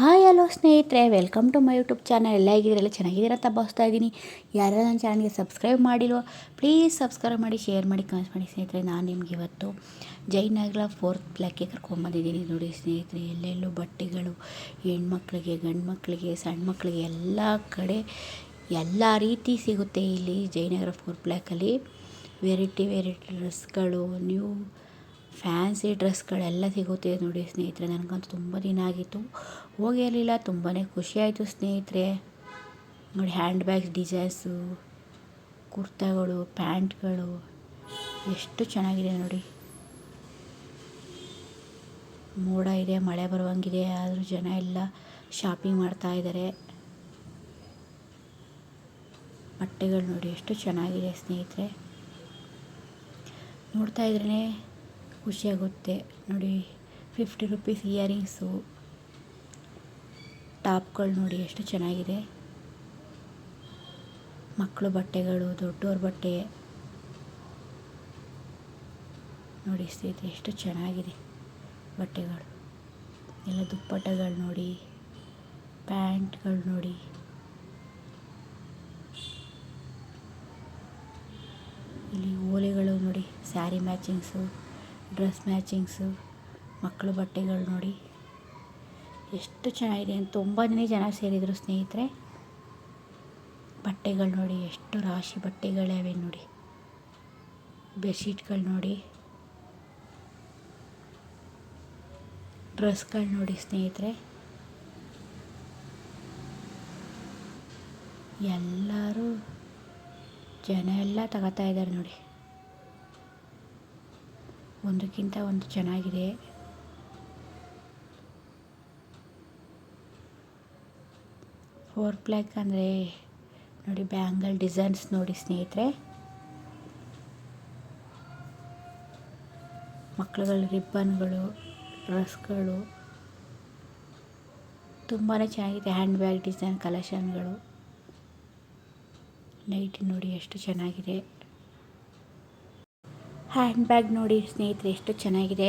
Hi hello ಸ್ನೇಹಿತರೆ welcome to my YouTube channel ಎಲ್ಲ ಹೇಗಿದ್ದೀರಲ್ಲ ಚೆನ್ನಾಗಿದ್ದೀರ ಅಂತ ಭಾವಿಸ್ತಾ ಇದ್ದೀನಿ. ಯಾರ್ಯಾರು ನನ್ನ ಚಾನಲ್ಗೆ ಸಬ್ಸ್ಕ್ರೈಬ್ ಮಾಡಿಲ್ವೋ ಪ್ಲೀಸ್ ಸಬ್ಸ್ಕ್ರೈಬ್ ಮಾಡಿ ಶೇರ್ ಮಾಡಿ ಕಮೆಂಟ್ಸ್ ಮಾಡಿ ಸ್ನೇಹಿತರೆ. ನಾನು ನಿಮ್ಗೆ ಇವತ್ತು ಜೈನಗರ ಫೋರ್ತ್ ಬ್ಲ್ಯಾಕ್ಗೆ ಕರ್ಕೊಂಬಂದಿದ್ದೀನಿ ನೋಡಿ ಸ್ನೇಹಿತರೆ, ಎಲ್ಲೆಲ್ಲೂ ಬಟ್ಟೆಗಳು, ಹೆಣ್ಮಕ್ಳಿಗೆ ಗಂಡು ಮಕ್ಕಳಿಗೆ ಸಣ್ಣ ಮಕ್ಕಳಿಗೆ ಎಲ್ಲ ಕಡೆ ಎಲ್ಲ ರೀತಿ ಸಿಗುತ್ತೆ ಇಲ್ಲಿ ಜಯನಗರ ಫೋರ್ತ್ ಬ್ಲ್ಯಾಕಲ್ಲಿ ವೆರೈಟಿ ವೆರೈಟಿ ಡ್ರೆಸ್ಗಳು ನ್ಯೂ ಫ್ಯಾನ್ಸಿ ಡ್ರೆಸ್ಗಳೆಲ್ಲ ಸಿಗುತ್ತೆ ನೋಡಿ ಸ್ನೇಹಿತರೆ, ನನಗಂತೂ ತುಂಬ ದಿನ ಆಗಿತ್ತು. ಹೋಗಿರಲಿಲ್ಲ ತುಂಬಾ ಖುಷಿಯಾಯಿತು ಸ್ನೇಹಿತರೆ. ನೋಡಿ ಹ್ಯಾಂಡ್ ಬ್ಯಾಗ್ಸ್ ಡಿಸೈನ್ಸು, ಕುರ್ತಾಗಳು, ಪ್ಯಾಂಟ್ಗಳು, ಎಷ್ಟು ಚೆನ್ನಾಗಿದೆ ನೋಡಿ. ಮೋಡ ಇದೆ, ಮಳೆ ಬರುವಂಗಿದೆ, ಆದರೂ ಜನ ಎಲ್ಲ ಶಾಪಿಂಗ್ ಮಾಡ್ತಾ ಇದ್ದಾರೆ. ಬಟ್ಟೆಗಳು ನೋಡಿ ಎಷ್ಟು ಚೆನ್ನಾಗಿದೆ ಸ್ನೇಹಿತರೆ. ನೋಡ್ತಾ ಇದ್ರೇ ಖುಷಿಯಾಗುತ್ತೆ. ನೋಡಿ ಫಿಫ್ಟಿ ರುಪೀಸ್ ಇಯರಿಂಗ್ಸು ಟಾಪ್ಗಳು ನೋಡಿ ಎಷ್ಟು ಚೆನ್ನಾಗಿದೆ. ಮಕ್ಕಳು ಬಟ್ಟೆಗಳು ದೊಡ್ಡವ್ರ ಬಟ್ಟೆ. ನೋಡಿ ಸ್ಥಿತಿ ಎಷ್ಟು ಚೆನ್ನಾಗಿದೆ ಬಟ್ಟೆಗಳು. ಎಲ್ಲ ದುಪ್ಪಟ್ಟಗಳು ನೋಡಿ, ಪ್ಯಾಂಟ್ಗಳು ನೋಡಿ. ಇಲ್ಲಿ ಓಲೆಗಳು ನೋಡಿ, ಸ್ಯಾರಿ ಮ್ಯಾಚಿಂಗ್ಸು. ಡ್ರೆಸ್ ಮ್ಯಾಚಿಂಗ್ಸು, ಮಕ್ಕಳು ಬಟ್ಟೆಗಳು ನೋಡಿ. ಎಷ್ಟು ಚೆನ್ನಾಗಿದೆ ಅಂತ ತುಂಬಾ ಜನ ಸೇರಿದರು ಸ್ನೇಹಿತರೆ. ಬಟ್ಟೆಗಳು ನೋಡಿ, ಎಷ್ಟು ರಾಶಿ ಬಟ್ಟೆಗಳಿವೆ ನೋಡಿ. ಬೆಡ್ಶೀಟ್ಗಳು ನೋಡಿ. ಡ್ರೆಸ್ಗಳು ನೋಡಿ ಸ್ನೇಹಿತರೆ. ಎಲ್ಲರೂ ಜನ ಎಲ್ಲ ತಗೋತಾ ಇದ್ದಾರೆ ನೋಡಿ. ಒಂದಕ್ಕಿಂತ ಒಂದು ಚೆನ್ನಾಗಿದೆ. ಫೋರ್ ಪ್ಲ್ಯಾಕ್ ಅಂದರೆ ನೋಡಿ ಬ್ಯಾಂಗಲ್ ಡಿಸೈನ್ಸ್ ನೋಡಿ ಸ್ನೇಹಿತರೆ. ಮಕ್ಕಳುಗಳ ರಿಬ್ಬನ್ಗಳು ಡ್ರೆಸ್ಗಳು ತುಂಬಾ ಚೆನ್ನಾಗಿದೆ. ಹ್ಯಾಂಡ್ ಬ್ಯಾಗ್ ಡಿಸೈನ್ ಕಲೆಕ್ಷನ್ಗಳು ನೈಟ್ ನೋಡಿ ಎಷ್ಟು ಚೆನ್ನಾಗಿದೆ. ಹ್ಯಾಂಡ್ ಬ್ಯಾಗ್ ನೋಡಿ ಸ್ನೇಹಿತರೆ, ಎಷ್ಟು ಚೆನ್ನಾಗಿದೆ.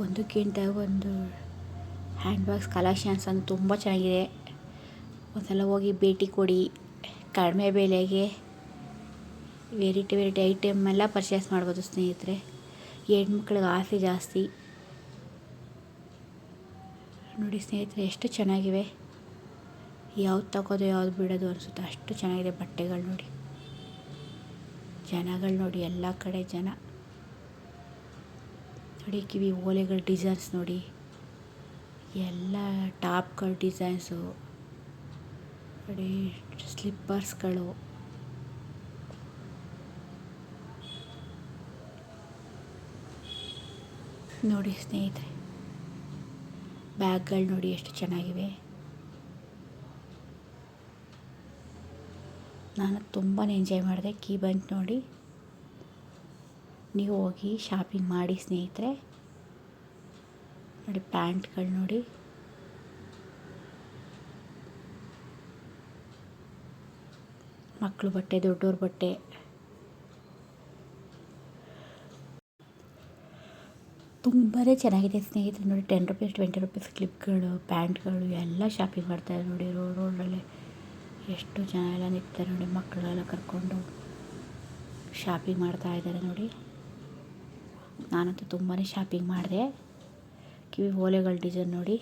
ಒಂದಕ್ಕಿಂತ ಒಂದು ಹ್ಯಾಂಡ್ ಬ್ಯಾಗ್ಸ್ ಕಲೆಕ್ಷನ್ಸ್ ಅಂತ ತುಂಬ ಚೆನ್ನಾಗಿದೆ. ಒಂದ್ಸಲ ಹೋಗಿ ಭೇಟಿ ಕೊಡಿ. ಕಡಿಮೆ ಬೆಲೆಗೆ ವೆರೈಟಿ ವೆರೈಟಿ ಐಟಮ್ ಎಲ್ಲ ಪರ್ಚೇಸ್ ಮಾಡ್ಬೋದು ಸ್ನೇಹಿತರೆ. ಹೆಣ್ಮಕ್ಳಿಗೆ ಆಸೆ ಜಾಸ್ತಿ. ನೋಡಿ ಸ್ನೇಹಿತರೆ, ಎಷ್ಟು ಚೆನ್ನಾಗಿವೆ. ಯಾವ್ದು ತಗೋದು, ಯಾವ್ದು ಬಿಡೋದು ಅನಿಸುತ್ತೆ ಅಷ್ಟು ಚೆನ್ನಾಗಿದೆ ಬಟ್ಟೆಗಳು ನೋಡಿ. ಜನಗಳು ನೋಡಿ, ಎಲ್ಲ ಕಡೆ ಜನ. ನೋಡಿ, ಕಿವಿ ಓಲೆಗಳ ಡಿಸೈನ್ಸ್ ನೋಡಿ. ಎಲ್ಲ ಟಾಪ್ಗಳ ಡಿಸೈನ್ಸು ನೋಡಿ ಸ್ಲಿಪ್ಪರ್ಸ್ಗಳು ನೋಡಿ ಸ್ನೇಹಿತರೆ, ಬ್ಯಾಗ್ಗಳು ನೋಡಿ ಎಷ್ಟು ಚೆನ್ನಾಗಿವೆ. ನಾನು ತುಂಬಾ ಎಂಜಾಯ್ ಮಾಡಿದೆ. ಕೀ ಬಂಕ್ ನೋಡಿ. ನೀವು ಹೋಗಿ ಶಾಪಿಂಗ್ ಮಾಡಿ ಸ್ನೇಹಿತರೆ. ನೋಡಿ ಪ್ಯಾಂಟ್ಗಳು ನೋಡಿ. ಮಕ್ಕಳು ಬಟ್ಟೆ ದೊಡ್ಡವ್ರ ಬಟ್ಟೆ. ತುಂಬಾ ಚೆನ್ನಾಗಿದೆ ಸ್ನೇಹಿತರೆ. ನೋಡಿ ಟೆನ್ ರುಪೀಸ್ ಟ್ವೆಂಟಿ ರುಪೀಸ್ ಕ್ಲಿಪ್ಗಳು ಪ್ಯಾಂಟ್ಗಳು ಎಲ್ಲ ಶಾಪಿಂಗ್ ಮಾಡ್ತಾರೆ ನೋಡಿ ರೋಡ್ ರೋಡಲ್ಲಿ. ಎಷ್ಟು ಜನ ಎಲ್ಲ ನಿಂತಾರೆ ನೋಡಿ ಮಕ್ಕಳೆಲ್ಲ ಕರ್ಕೊಂಡು ಶಾಪಿಂಗ್ ಮಾಡ್ತಾ ಇದ್ದಾರೆ ನೋಡಿ. ನಾನಂತೂ ತುಂಬಾ ಶಾಪಿಂಗ್ ಮಾಡಿದೆ. ಕಿವಿ ಓಲೆಗಳ ಡಿಸೈನ್ ನೋಡಿ,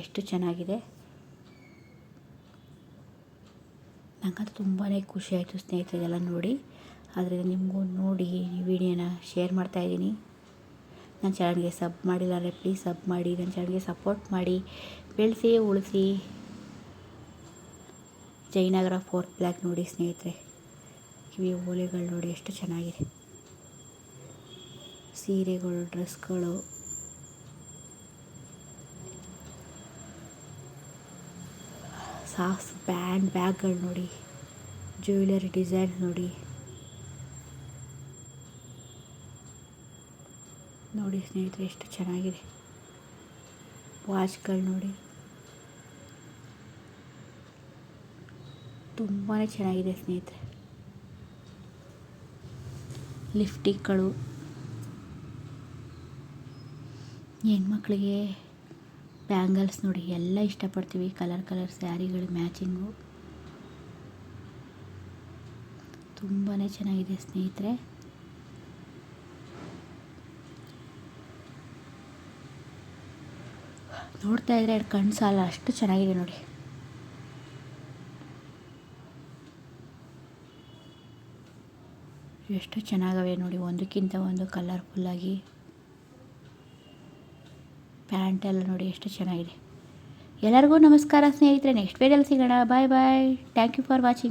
ಎಷ್ಟು ಚೆನ್ನಾಗಿದೆ. ನನಗಂತೂ ತುಂಬಾ ಖುಷಿ ಆಯಿತು ಸ್ನೇಹಿತರೆಲ್ಲ ನೋಡಿ. ಆದರೆ ನಿಮಗೂ ನೋಡಿ ಈ ವಿಡಿಯೋನ ಶೇರ್ ಮಾಡ್ತಾಯಿದ್ದೀನಿ ನನ್ನ ಚಾನಲ್ಗೆ ಸಬ್ ಮಾಡಿಲ್ಲ ಅಂದರೆ ಪ್ಲೀಸ್ ಸಬ್ ಮಾಡಿ, ನನ್ನ ಚಾನಲ್ಗೆ ಸಪೋರ್ಟ್ ಮಾಡಿ. ಬೆಳೆಸಿ, ಉಳಿಸಿ. ಜಯನಗರ ಫೋರ್ತ್ ಬ್ಲ್ಯಾಕ್ ನೋಡಿ ಸ್ನೇಹಿತರೆ. ಕಿವಿ ಓಲೆಗಳು ನೋಡಿ ಎಷ್ಟು ಚೆನ್ನಾಗಿದೆ. ಸೀರೆಗಳು, ಡ್ರೆಸ್ಗಳು. ಸಾಕ್ಸ್ ಬ್ಯಾಂಡ್ ಬ್ಯಾಗ್ಗಳು ನೋಡಿ. ಜ್ಯುವೆಲರಿ ಡಿಸೈನ್ ನೋಡಿ. ನೋಡಿ ಸ್ನೇಹಿತರೆ ಎಷ್ಟು ಚೆನ್ನಾಗಿದೆ. ವಾಚ್ಗಳು ನೋಡಿ. ತುಂಬಾ ಚೆನ್ನಾಗಿದೆ ಸ್ನೇಹಿತರೆ. ಲಿಫ್ಟಿಕ್ಗಳು ಹೆಣ್ಮಕ್ಳಿಗೆ ಬ್ಯಾಂಗಲ್ಸ್ ನೋಡಿ, ಎಲ್ಲ ಇಷ್ಟಪಡ್ತೀವಿ. ಕಲರ್ ಕಲರ್ ಸ್ಯಾರಿಗಳು ಮ್ಯಾಚಿಂಗು ತುಂಬಾ ಚೆನ್ನಾಗಿದೆ ಸ್ನೇಹಿತರೆ. ನೋಡ್ತಾ ಇದ್ರೆ ಎರಡು ಕಣ್ಣು ಅಷ್ಟು ಚೆನ್ನಾಗಿದೆ ನೋಡಿ. ಎಷ್ಟು ಚೆನ್ನಾಗವೆ ನೋಡಿ, ಒಂದಕ್ಕಿಂತ ಒಂದು ಕಲರ್ಫುಲ್ಲಾಗಿ ಪ್ಯಾಂಟೆಲ್ಲ ನೋಡಿ ಎಷ್ಟು ಚೆನ್ನಾಗಿದೆ. ಎಲ್ಲರಿಗೂ ನಮಸ್ಕಾರ ಸ್ನೇಹಿತರೆ ನೆಕ್ಸ್ಟ್ ವೀಡಿಯೋಲಿ ಸಿಗೋಣ. Bye bye thank you for watching